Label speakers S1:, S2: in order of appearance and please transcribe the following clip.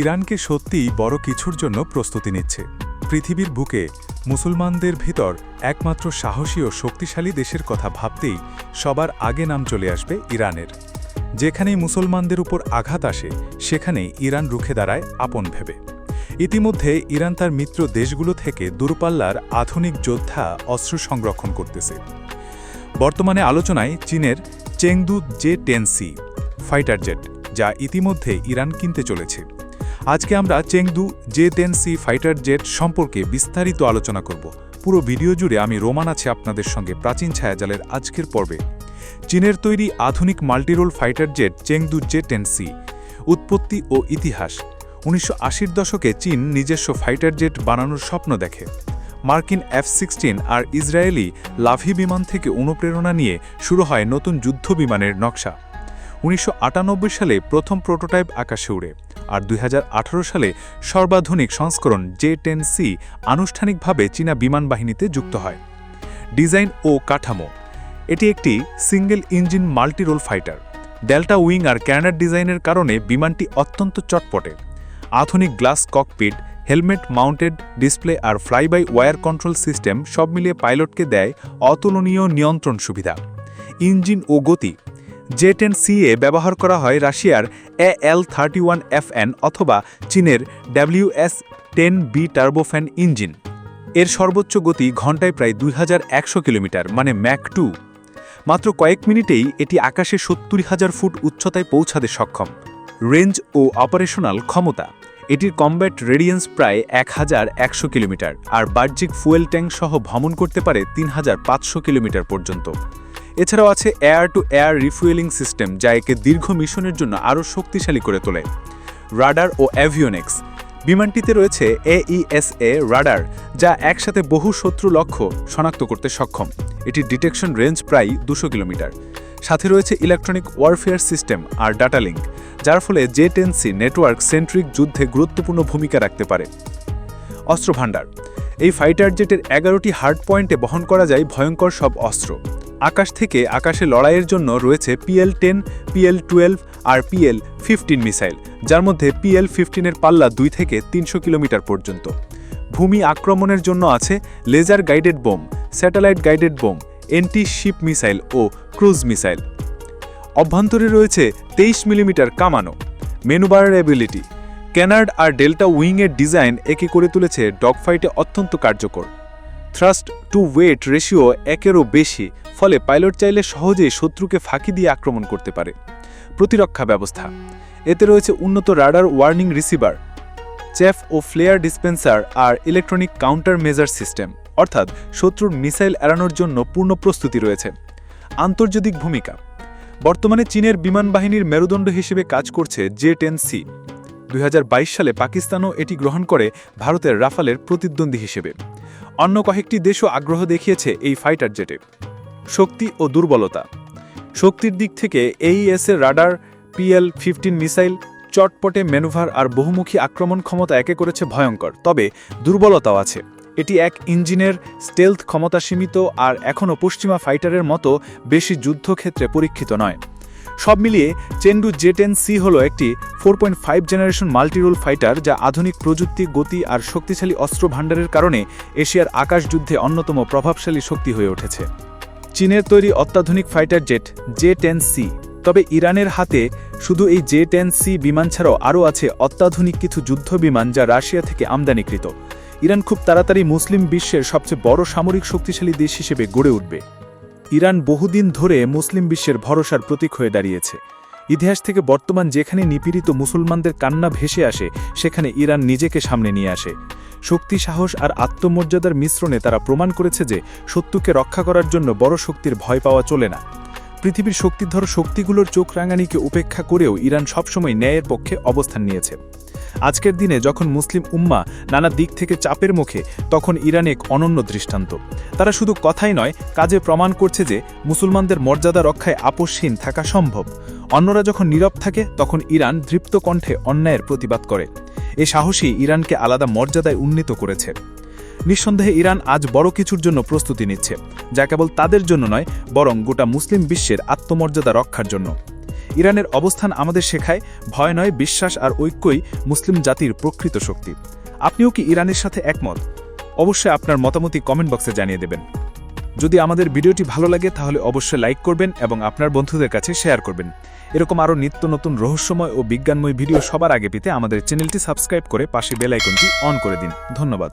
S1: ইরানকে সত্যিই বড় কিছুর জন্য প্রস্তুতি নিচ্ছে। পৃথিবীর বুকে মুসলমানদের ভিতর একমাত্র সাহসী ও শক্তিশালী দেশের কথা ভাবতেই সবার আগে নাম চলে আসবে ইরানের। যেখানেই মুসলমানদের উপর আঘাত আসে, সেখানেই ইরান রুখে দাঁড়ায় আপন ভেবে। ইতিমধ্যে ইরান তার মিত্র দেশগুলো থেকে দূরপাল্লার আধুনিক যোদ্ধা অস্ত্র সংরক্ষণ করতেছে। বর্তমানে আলোচনায় চীনের Chengdu J ten C fighter jet, যা ইতিমধ্যে ইরান কিনতে চলেছে। আজকে আমরা Chengdu, J ten, C fighter jet সম্পর্কে বিস্তারিত আলোচনা করব। পুরো ভিডিও জুড়ে আমি রোমান আছে আপনাদের সঙ্গে প্রাচীন ছায়াজালের আজকের পর্বে। চীনের তৈরি আধুনিক multirole fighter jet Chengdu J ten, C. উৎপত্তি ও ইতিহাস। উনিশশো দশকে চীন নিজস্ব ফাইটার জেট বানানোর স্বপ্ন দেখে। মার্কিন এফ সিক্সটিন আর ইসরায়েলি লাভি বিমান থেকে অনুপ্রেরণা নিয়ে শুরু হয় নতুন যুদ্ধ বিমানের নকশা। উনিশশো আটানব্বই সালে প্রথম প্রোটোটাইপ আকাশে উড়ে, আর দুই হাজার আঠারো সালে সর্বাধুনিক সংস্করণ জে টেন সি আনুষ্ঠানিকভাবে চীনা বিমান বাহিনীতে যুক্ত হয়। ডিজাইন ও কাঠামো, এটি একটি single engine multirole fighter. Delta wing আর ক্যানার ডিজাইনের কারণে বিমানটি অত্যন্ত চটপটে। আধুনিক glass cockpit, helmet mounted display R fly by wire control system সব মিলিয়ে পাইলটকে দেয় অতুলনীয় নিয়ন্ত্রণ সুবিধা। ইঞ্জিন ও গতি জে টেন সিএ ব্যবহার করা হয় রাশিয়ার A L thirty one FN অথবা চীনের WS ten B turbofan engine. এর সর্বোচ্চ গতি ঘন্টায় প্রায় দুই হাজার একশো কিলোমিটার মানে ম্যাক টু। মাত্র কয়েক মিনিটেই এটি আকাশে সত্তর হাজার ফুট উচ্চতায় পৌঁছাতে সক্ষম। রেঞ্জ ও অপারেশনাল ক্ষমতা, এটির কমব্যাট রেডিয়েন্স প্রায় এক হাজার একশো কিলোমিটার, আর বাহ্যিক ফুয়েল ট্যাঙ্ক সহ ভ্রমণ করতে পারে তিন হাজার পাঁচশো কিলোমিটার পর্যন্ত। এছাড়াও আছে air to air refuelling system যা একে দীর্ঘ মিশনের জন্য আরও শক্তিশালী করে তোলে। রাডার ও অ্যাভিওনেক্স বিমানটিতে রয়েছে এইএসএ রাডার যা একসাথে বহু শত্রু লক্ষ্য শনাক্ত করতে সক্ষম। এটির ডিটেকশন রেঞ্জ প্রায় দুশো কিলোমিটার। সাথে রয়েছে ইলেকট্রনিক ওয়ারফেয়ার সিস্টেম আর ডাটা লিঙ্ক যার ফলে জে টেনসি নেটওয়ার্ক সেন্ট্রিক যুদ্ধে গুরুত্বপূর্ণ ভূমিকা রাখতে পারে। অস্ত্র ভাণ্ডার এই ফাইটার জেটের এগারোটি হার্ড পয়েন্টে বহন করা যায় ভয়ঙ্কর সব অস্ত্র। আকাশ থেকে আকাশে লড়াইয়ের জন্য রয়েছে পিএল টেন পিএল টুয়েলভ আর পিএল ফিফটিন মিসাইল, যার মধ্যে পিএল ফিফটিনের পাল্লা দুই থেকে তিনশো কিলোমিটার পর্যন্ত। ভূমি আক্রমণের জন্য আছে laser guided bomb, satellite guided bomb, anti ship missile ও ক্রুজ মিসাইল। অভ্যন্তরে রয়েছে তেইশ মিলিমিটার কামানো, মেনুবারের অ্যাবিলিটি। ক্যানার্ড আর ডেল্টা উইংয়ের ডিজাইন একে করে তুলেছে ডগফাইটে অত্যন্ত কার্যকর। থ্রাস্ট টু ওয়েট রেশিও একেরও বেশি, ফলে পাইলট চাইলে সহজেই শত্রুকে ফাঁকি দিয়ে আক্রমণ করতে পারে। প্রতিরক্ষা ব্যবস্থা, এতে রয়েছে উন্নত রাডার ওয়ার্নিং রিসিভার চেফ ও ফ্লেয়ার ডিসপেন্সার আর ইলেকট্রনিক কাউন্টার মেজার সিস্টেম অর্থাৎ শত্রুর মিসাইল এড়ানোর জন্য পূর্ণ প্রস্তুতি রয়েছে। আন্তর্জাতিক ভূমিকা, বর্তমানে চীনের বিমান বাহিনীর মেরুদণ্ড হিসেবে কাজ করছে জে টেন সি। দু হাজার বাইশ সালে পাকিস্তানও এটি গ্রহণ করে ভারতের রাফালের প্রতিদ্বন্দ্বী হিসেবে। অন্য কয়েকটি দেশও আগ্রহ দেখিয়েছে এই ফাইটার জেটে শক্তি ও দুর্বলতা। শক্তির দিক থেকে এইএসের রাডার পিএল ফিফটিন মিসাইল চটপটে ম্যানুভার আর বহুমুখী আক্রমণ ক্ষমতা একে করেছে ভয়ঙ্কর। তবে দুর্বলতাও আছে। এটি এক ইঞ্জিনের স্টেলথ ক্ষমতা সীমিত আর এখনও পশ্চিমা ফাইটারের মতো বেশি যুদ্ধক্ষেত্রে পরীক্ষিত নয়। সব মিলিয়ে চেন্ডু জে টেন সি হল একটি four point five generation multirole fighter যা আধুনিক প্রযুক্তি, গতি আর শক্তিশালী অস্ত্র ভাণ্ডারের কারণে এশিয়ার আকাশ যুদ্ধে অন্যতম প্রভাবশালী শক্তি হয়ে উঠেছে। চীনের তৈরি অত্যাধুনিক fighter jet J ten C. তবে ইরানের হাতে শুধু এই জে টেন সি বিমান ছাড়াও আরও আছে অত্যাধুনিক কিছু যুদ্ধ বিমান যা রাশিয়া থেকে আমদানিকৃত। ইরান খুব তাড়াতাড়ি মুসলিম বিশ্বের সবচেয়ে বড় সামরিক শক্তিশালী দেশ হিসেবে গড়ে উঠবে। ইরান বহুদিন ধরে মুসলিম বিশ্বের ভরসার প্রতীক হয়ে দাঁড়িয়েছে। ইতিহাস থেকে বর্তমান যেখানে নিপীড়িত মুসলমানদের কান্না ভেসে আসে, সেখানে ইরান নিজেকে সামনে নিয়ে আসে। শক্তি, সাহস আর আত্মমর্যাদার মিশ্রণে তারা প্রমাণ করেছে যে সত্যকে রক্ষা করার জন্য বড় শক্তির ভয় পাওয়া চলে না। পৃথিবীর শক্তিধর শক্তিগুলোর চোখ রাঙানিকে উপেক্ষা করেও ইরান সবসময় ন্যায়ের পক্ষে অবস্থান নিয়েছে। আজকের দিনে যখন মুসলিম উম্মা নানা দিক থেকে চাপের মুখে, তখন ইরান এক অনন্য দৃষ্টান্ত। তারা শুধু কথাই নয়, কাজে প্রমাণ করছে যে মুসলমানদের মর্যাদা রক্ষায় আপোষহীন থাকা সম্ভব। অন্যরা যখন নীরব থাকে, তখন ইরান দৃপ্ত কণ্ঠে অন্যায়ের প্রতিবাদ করে। এ সাহসী ইরানকে আলাদা মর্যাদায় উন্নীত করেছে। নিঃসন্দেহে ইরান আজ বড় কিছুর জন্য প্রস্তুতি নিচ্ছে, যা কেবল তাদের জন্য নয়, বরং গোটা মুসলিম বিশ্বের আত্মমর্যাদা রক্ষার জন্য।
S2: ইরানের অবস্থান আমাদের শেখায় ভয় নয়, বিশ্বাস আর ঐক্যই মুসলিম জাতির প্রকৃত শক্তি। আপনিও কি ইরানের সাথে একমত? অবশ্যই আপনার মতামতই কমেন্ট বক্সে জানিয়ে দেবেন। যদি আমাদের ভিডিওটি ভালো লাগে, তাহলে অবশ্যই লাইক করবেন এবং আপনার বন্ধুদের কাছে শেয়ার করবেন। এরকম আরও নিত্য নতুন রহস্যময় ও বিজ্ঞানময় ভিডিও সবার আগে পেতে আমাদের চ্যানেলটি সাবস্ক্রাইব করে পাশে বেল আইকনটি অন করে দিন। ধন্যবাদ।